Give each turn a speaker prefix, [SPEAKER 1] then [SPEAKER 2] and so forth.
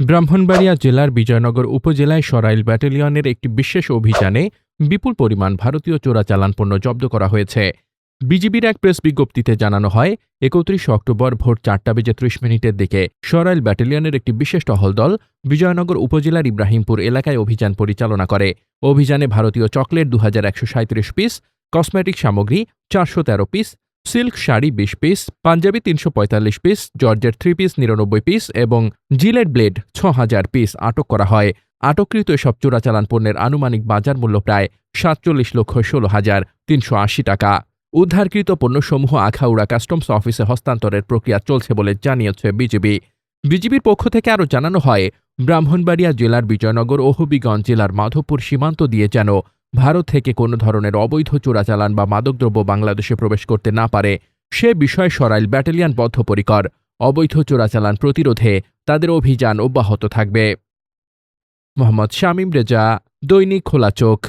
[SPEAKER 1] ব্রাহ্মণবাড়িয়া জেলার বিজয়নগর উপজেলায় সরাইল ব্যাটালিয়নের একটি বিশেষ অভিযানে বিপুল পরিমাণ ভারতীয় চোরাচালান পণ্য জব্দ করা হয়েছে। বিজিবির এক প্রেস বিজ্ঞপ্তিতে জানানো হয়, একত্রিশ অক্টোবর ভোর চারটা বেজে ত্রিশ মিনিটের দিকে সরাইল ব্যাটালিয়নের একটি বিশেষ টহল দল বিজয়নগর উপজেলার ইব্রাহিমপুর এলাকায় অভিযান পরিচালনা করে। অভিযানে ভারতীয় চকলেট দুহাজার একশো সাঁইত্রিশ পিস, কসমেটিক সামগ্রী চারশো তেরো পিস সিল্ক শাড়ি বিশ পিস, পাঞ্জাবি তিনশো পঁয়তাল্লিশ পিস জর্জের থ্রি পিস নিরানব্বই পিস এবং জিলেট ব্লেড ছ হাজার পিস আটক করা হয়। আটককৃত এসব চোরাচালান পণ্যের আনুমানিক বাজার মূল্য প্রায় সাতচল্লিশ লক্ষ ষোলো হাজার তিনশো আশি টাকা। উদ্ধারকৃত পণ্যসমূহ আখাউড়া কাস্টমস অফিসে হস্তান্তরের প্রক্রিয়া চলছে বলে জানিয়েছে বিজিবি। বিজিবির পক্ষ থেকে আরও জানানো হয়, ব্রাহ্মণবাড়িয়া জেলার বিজয়নগর ও হবিগঞ্জ জেলার মাধবপুর সীমান্ত দিয়ে যেন ভারত থেকে কোনো ধরনের অবৈধ চোরাচালান বা মাদকদ্রব্য বাংলাদেশে প্রবেশ করতে না পারে, সে বিষয়ে সরাইল ব্যাটালিয়ান বদ্ধপরিকর। অবৈধ চোরাচালান প্রতিরোধে তাদের অভিযান অব্যাহত থাকবে। মোহাম্মদ শামীম রেজা, দৈনিক খোলা চোখ।